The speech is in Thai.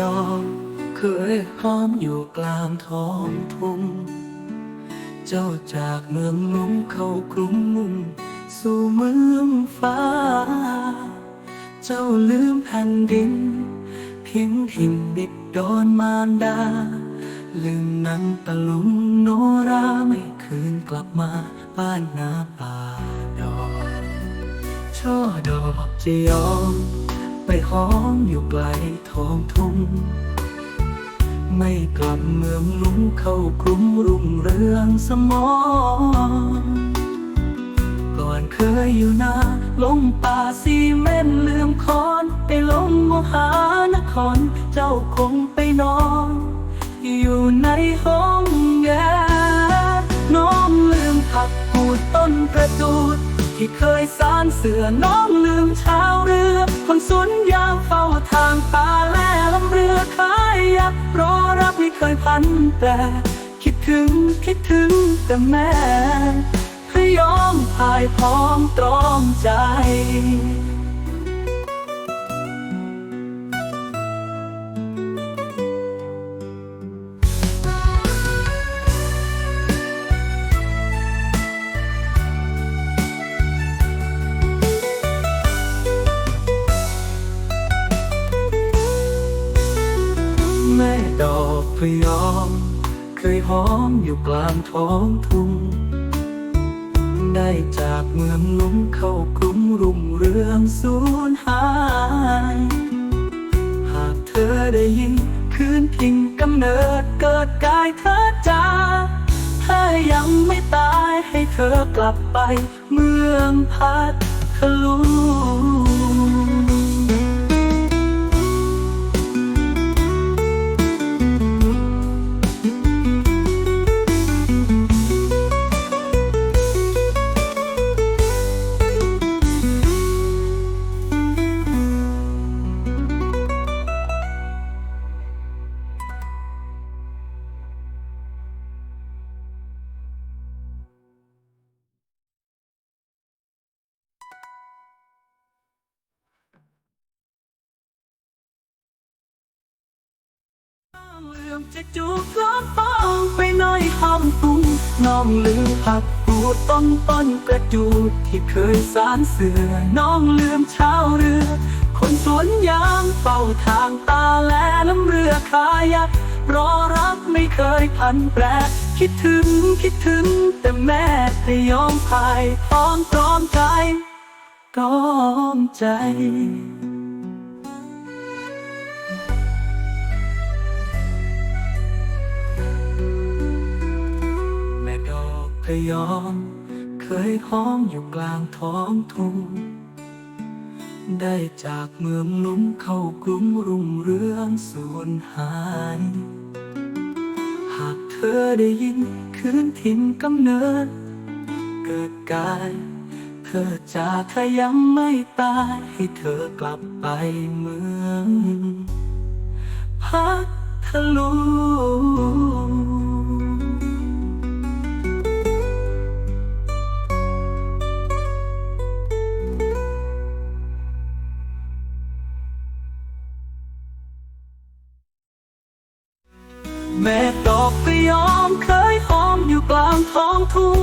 ยอมเคยหอมอยู่กลางท้องทุ่งเจ้าจากเมืองลุงเข้ากรุงมุ่งสู่เมืองฟ้า เจ้าลืมแผ่นดินทิ้งถิ่นดิบดอนมารดา ลืมนังตะลุงโนราไม่คืนกลับมาบ้านนาป่าดอกช่อดอกจะยอม ไปห้องอยู่ไกลท้องทุ่ง ไม่กลับเมืองลุงเข้ากรุงรุ่งเรืองสมองก่อนเคยอยู่นาลงป่าซีเม่นลืมคอนไปลงมหานคร เจ้าคงไปนอน อยู่ในห้องแงน้องลืมผักกูดต้นกระจูด ที่เคยสานเสือน้องลืมชาวเรือ คนสวนยางเฝ้าทางตาแล่ลำเรือขายยักรอรับไม่เคยพันแต่คิดถึงคิดถึงแต่แม่พยอมพายพร้อมตรอมใจ ดอกพยอม เคยหอมอยู่กลางท้องทุ่ง ได้จากเมืองลุงเข้ากรุงรุ่งเรืองสูญหาย หากเธอได้ยินคืนพิงกำเนิดเกิดกายเธอจ้าถ้ายังไม่ตายให้เธอกลับไป เมืองพัทลุง ลืมจะจูบล้อฟองไปน้อยคำตุงน้องลืมผักกูดต้นต้นกระจูดที่เคยสานเสือน้องลืมเช้าเรือ คนสวนยางเฝ้าทางตาแลน้ำเรือคายักรอรับไม่เคยพันแปรคิดถึงคิดถึงแต่แม่ให้ยอมพายพร้อมตรอมใจตรอมใจ ยอม เคยห้องอยู่กลางท้องทุ่ง ได้จากเมืองลุ่มเข้ากรุงรุ่งเรืองสูญหาย หากเธอได้ยินคืนถิ่นกำเนิด เกิดกาย เธอจากถ้ายังไม่ตาย ให้เธอกลับไปเมืองพัทลุง แม่ดอกก็ยอมเคยหอมอยู่กลางท้องทุ่ง